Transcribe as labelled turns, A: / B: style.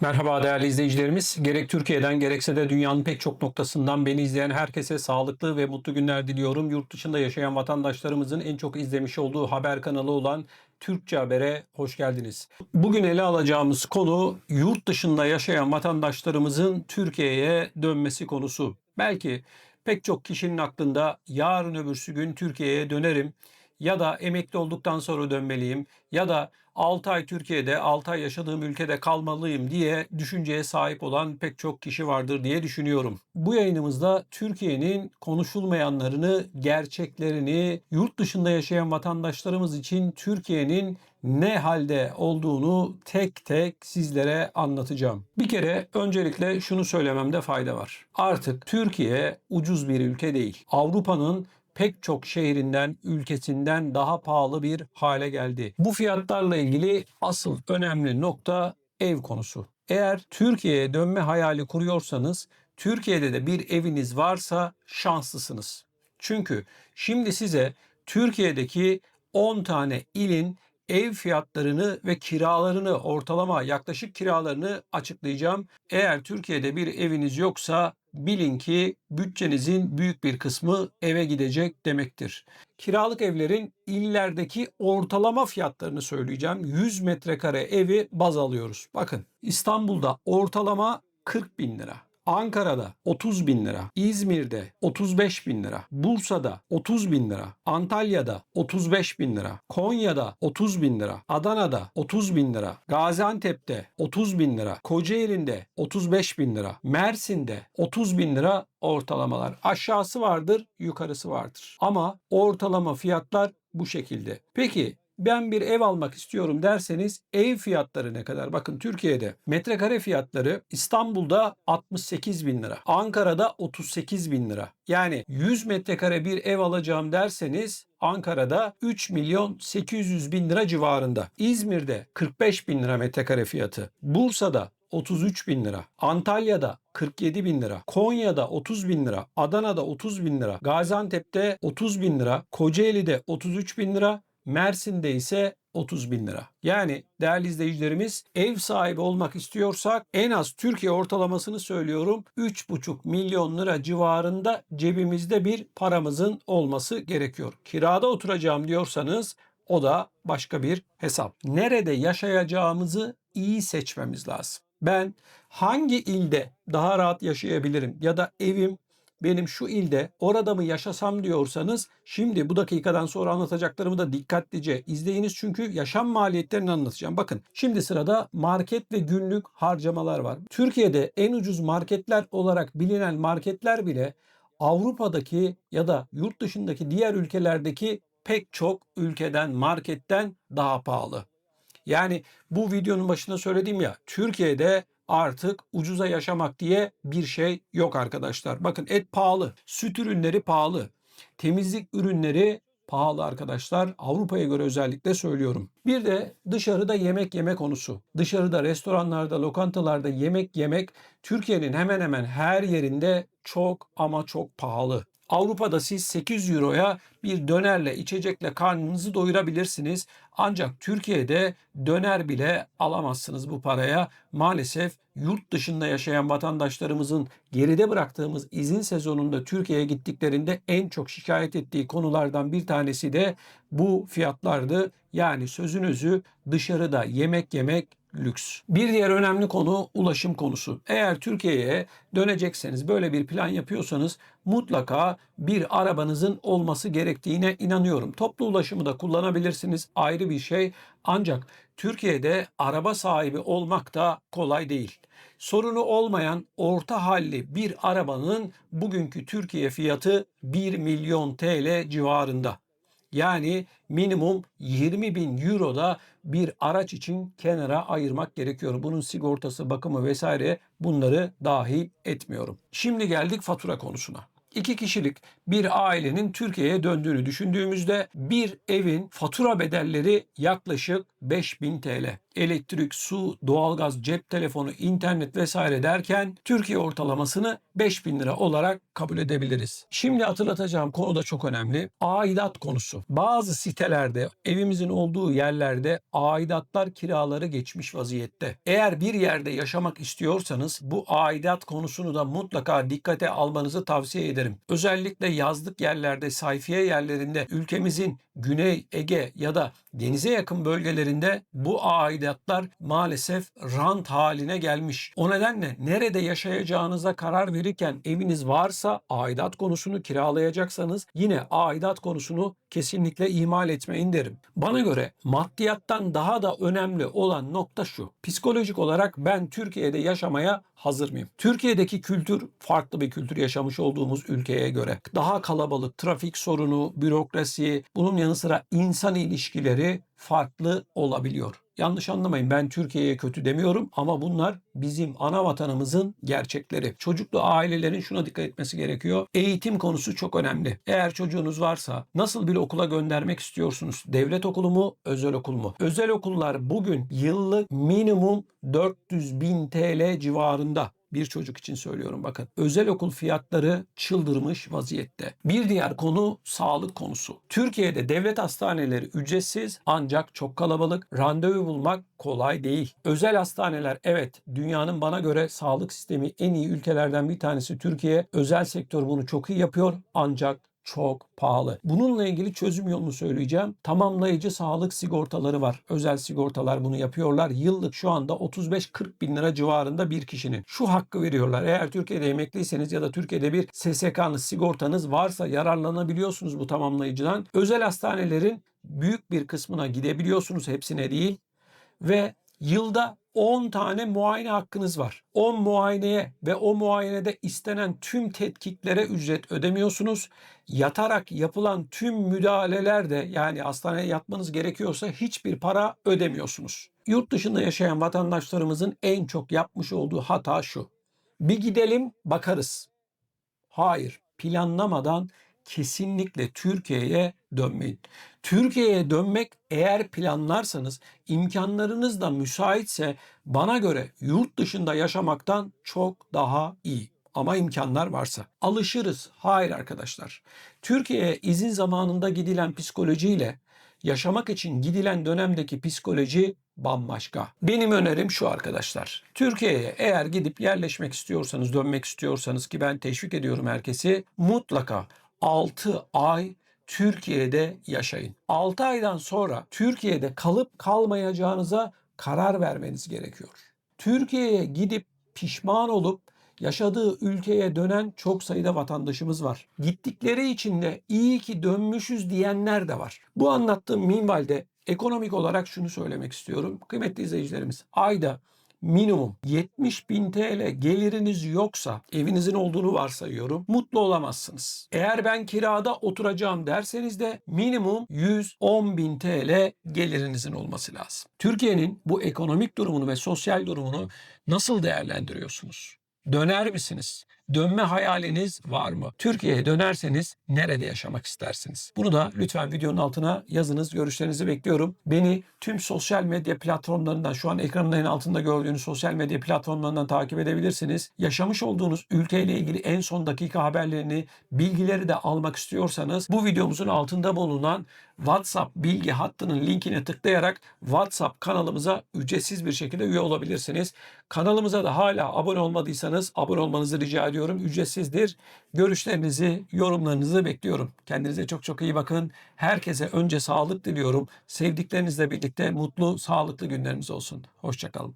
A: Merhaba değerli izleyicilerimiz. Gerek Türkiye'den gerekse de dünyanın pek çok noktasından beni izleyen herkese sağlıklı ve mutlu günler diliyorum. Yurt dışında yaşayan vatandaşlarımızın en çok izlemiş olduğu haber kanalı olan Türkçe Haber'e hoş geldiniz. Bugün ele alacağımız konu yurt dışında yaşayan vatandaşlarımızın Türkiye'ye dönmesi konusu. Belki pek çok kişinin aklında yarın öbürsü gün Türkiye'ye dönerim ya da emekli olduktan sonra dönmeliyim ya da 6 ay Türkiye'de 6 ay yaşadığım ülkede kalmalıyım diye düşünceye sahip olan pek çok kişi vardır diye düşünüyorum. Bu yayınımızda Türkiye'nin konuşulmayanlarını, gerçeklerini, yurt dışında yaşayan vatandaşlarımız için Türkiye'nin ne halde olduğunu tek tek sizlere anlatacağım. Bir kere öncelikle şunu söylememde fayda var. Artık Türkiye ucuz bir ülke değil. Avrupa'nın pek çok şehrinden, ülkesinden daha pahalı bir hale geldi. Bu fiyatlarla ilgili asıl önemli nokta ev konusu. Eğer Türkiye'ye dönme hayali kuruyorsanız, Türkiye'de de bir eviniz varsa şanslısınız. Çünkü şimdi size Türkiye'deki 10 tane ilin ev fiyatlarını ve kiralarını ortalama yaklaşık kiralarını açıklayacağım. Eğer Türkiye'de bir eviniz yoksa bilin ki bütçenizin büyük bir kısmı eve gidecek demektir. Kiralık evlerin illerdeki ortalama fiyatlarını söyleyeceğim. 100 metrekare evi baz alıyoruz. Bakın İstanbul'da ortalama 40 bin lira. Ankara'da 30 bin lira, İzmir'de 35 bin lira, Bursa'da 30 bin lira, Antalya'da 35 bin lira, Konya'da 30 bin lira, Adana'da 30 bin lira, Gaziantep'te 30 bin lira, Kocaeli'nde 35 bin lira, Mersin'de 30 bin lira ortalamalar. Aşağısı vardır, yukarısı vardır. Ama ortalama fiyatlar bu şekilde. Peki ben bir ev almak istiyorum derseniz ev fiyatları ne kadar? Bakın Türkiye'de metrekare fiyatları İstanbul'da 68 bin lira. Ankara'da 38 bin lira. Yani 100 metrekare bir ev alacağım derseniz Ankara'da 3 milyon 800 bin lira civarında. İzmir'de 45 bin lira metrekare fiyatı. Bursa'da 33 bin lira. Antalya'da 47 bin lira. Konya'da 30 bin lira. Adana'da 30 bin lira. Gaziantep'te 30 bin lira. Kocaeli'de 33 bin lira. Mersin'de ise 30 bin lira. Yani değerli izleyicilerimiz ev sahibi olmak istiyorsak en az Türkiye ortalamasını söylüyorum 3,5 milyon lira civarında cebimizde bir paramızın olması gerekiyor. Kirada oturacağım diyorsanız o da başka bir hesap. Nerede yaşayacağımızı iyi seçmemiz lazım. Ben hangi ilde daha rahat yaşayabilirim ya da evim benim şu ilde orada mı yaşasam diyorsanız şimdi bu dakikadan sonra anlatacaklarımı da dikkatlice izleyiniz çünkü yaşam maliyetlerini anlatacağım. Bakın şimdi sırada market ve günlük harcamalar var. Türkiye'de en ucuz marketler olarak bilinen marketler bile Avrupa'daki ya da yurt dışındaki diğer ülkelerdeki pek çok ülkeden marketten daha pahalı. Yani bu videonun başında söylediğim ya Türkiye'de artık ucuza yaşamak diye bir şey yok arkadaşlar. Bakın et pahalı, süt ürünleri pahalı, temizlik ürünleri pahalı arkadaşlar. Avrupa'ya göre özellikle söylüyorum. Bir de dışarıda yemek yeme konusu. Dışarıda restoranlarda, lokantalarda yemek yemek Türkiye'nin hemen hemen her yerinde çok ama çok pahalı. Avrupa'da siz 8 euroya bir dönerle, içecekle karnınızı doyurabilirsiniz. Ancak Türkiye'de döner bile alamazsınız bu paraya. Maalesef yurt dışında yaşayan vatandaşlarımızın geride bıraktığımız izin sezonunda Türkiye'ye gittiklerinde en çok şikayet ettiği konulardan bir tanesi de bu fiyatlardı. Yani sözünüzü dışarıda yemek yemek lüks. Bir diğer önemli konu ulaşım konusu. Eğer Türkiye'ye dönecekseniz böyle bir plan yapıyorsanız mutlaka bir arabanızın olması gerektiğine inanıyorum. Toplu ulaşımı da kullanabilirsiniz ayrı bir şey. Ancak Türkiye'de araba sahibi olmak da kolay değil. Sorunu olmayan orta halli bir arabanın bugünkü Türkiye fiyatı 1 milyon TL civarında. Yani minimum 20 bin euro da bir araç için kenara ayırmak gerekiyor. Bunun sigortası, bakımı vesaire bunları dahil etmiyorum. Şimdi geldik fatura konusuna. İki kişilik bir ailenin Türkiye'ye döndüğünü düşündüğümüzde bir evin fatura bedelleri yaklaşık 5000 TL. Elektrik, su, doğalgaz, cep telefonu, internet vesaire derken Türkiye ortalamasını 5000 lira olarak kabul edebiliriz. Şimdi hatırlatacağım konu da çok önemli. Aidat konusu. Bazı sitelerde, evimizin olduğu yerlerde aidatlar kiraları geçmiş vaziyette. Eğer bir yerde yaşamak istiyorsanız bu aidat konusunu da mutlaka dikkate almanızı tavsiye ederim. Özellikle yazlık yerlerde, sayfiye yerlerinde ülkemizin Güney Ege ya da denize yakın bölgelerinde bu aidatlar maalesef rant haline gelmiş. O nedenle nerede yaşayacağınıza karar verirken eviniz varsa aidat konusunu kiralayacaksanız yine aidat konusunu kesinlikle ihmal etmeyin derim. Bana göre maddiyattan daha da önemli olan nokta şu. Psikolojik olarak ben Türkiye'de yaşamaya hazır mıyım? Türkiye'deki kültür farklı bir kültür yaşamış olduğumuz ülkeye göre. Daha kalabalık, trafik sorunu, bürokrasi, bunun yanı sıra insan ilişkileri farklı olabiliyor. Yanlış anlamayın ben Türkiye'ye kötü demiyorum ama bunlar bizim ana vatanımızın gerçekleri. Çocuklu ailelerin şuna dikkat etmesi gerekiyor. Eğitim konusu çok önemli. Eğer çocuğunuz varsa nasıl bir okula göndermek istiyorsunuz? Devlet okulu mu, özel okul mu? Özel okullar bugün yıllık minimum 400 bin TL civarında bir çocuk için söylüyorum bakın. Özel okul fiyatları çıldırmış vaziyette. Bir diğer konu sağlık konusu. Türkiye'de devlet hastaneleri ücretsiz ancak çok kalabalık. Randevu bulmak kolay değil. Özel hastaneler evet dünyanın bana göre sağlık sistemi en iyi ülkelerden bir tanesi Türkiye. Özel sektör bunu çok iyi yapıyor ancak çok pahalı. Bununla ilgili çözüm yolunu söyleyeceğim. Tamamlayıcı sağlık sigortaları var. Özel sigortalar bunu yapıyorlar. Yıllık şu anda 35-40 bin lira civarında bir kişinin. Şu hakkı veriyorlar. Eğer Türkiye'de emekliyseniz ya da Türkiye'de bir SSK'nız, sigortanız varsa yararlanabiliyorsunuz bu tamamlayıcıdan. Özel hastanelerin büyük bir kısmına gidebiliyorsunuz. Hepsine değil. Ve yılda 10 tane muayene hakkınız var. 10 muayeneye ve o muayenede istenen tüm tetkiklere ücret ödemiyorsunuz. Yatarak yapılan tüm müdahalelerde yani hastaneye yatmanız gerekiyorsa hiçbir para ödemiyorsunuz. Yurt dışında yaşayan vatandaşlarımızın en çok yapmış olduğu hata şu. Bir gidelim bakarız. Hayır, planlamadan kesinlikle Türkiye'ye dönmeyin. Türkiye'ye dönmek eğer planlarsanız imkanlarınız da müsaitse bana göre yurt dışında yaşamaktan çok daha iyi. Ama imkanlar varsa. Alışırız. Hayır arkadaşlar. Türkiye'ye izin zamanında gidilen psikolojiyle yaşamak için gidilen dönemdeki psikoloji bambaşka. Benim önerim şu arkadaşlar. Türkiye'ye eğer gidip yerleşmek istiyorsanız, dönmek istiyorsanız ki ben teşvik ediyorum herkesi mutlaka 6 ay Türkiye'de yaşayın. 6 aydan sonra Türkiye'de kalıp kalmayacağınıza karar vermeniz gerekiyor. Türkiye'ye gidip pişman olup yaşadığı ülkeye dönen çok sayıda vatandaşımız var. Gittikleri için de iyi ki dönmüşüz diyenler de var. Bu anlattığım minvalde ekonomik olarak şunu söylemek istiyorum. Kıymetli izleyicilerimiz ayda minimum 70 bin TL geliriniz yoksa evinizin olduğunu varsayıyorum mutlu olamazsınız. Eğer ben kirada oturacağım derseniz de minimum 110 bin TL gelirinizin olması lazım. Türkiye'nin bu ekonomik durumunu ve sosyal durumunu nasıl değerlendiriyorsunuz? Döner misiniz? Dönme hayaliniz var mı? Türkiye'ye dönerseniz nerede yaşamak istersiniz? Bunu da lütfen videonun altına yazınız. Görüşlerinizi bekliyorum. Beni tüm sosyal medya platformlarından şu an ekranın en altında gördüğünüz sosyal medya platformlarından takip edebilirsiniz. Yaşamış olduğunuz ülkeyle ilgili en son dakika haberlerini, bilgileri de almak istiyorsanız bu videomuzun altında bulunan WhatsApp bilgi hattının linkine tıklayarak WhatsApp kanalımıza ücretsiz bir şekilde üye olabilirsiniz. Kanalımıza da hala abone olmadıysanız abone olmanızı rica ediyorum. Ücretsizdir. Görüşlerinizi, yorumlarınızı bekliyorum. Kendinize çok çok iyi bakın. Herkese önce sağlık diliyorum. Sevdiklerinizle birlikte mutlu, sağlıklı günleriniz olsun. Hoşçakalın.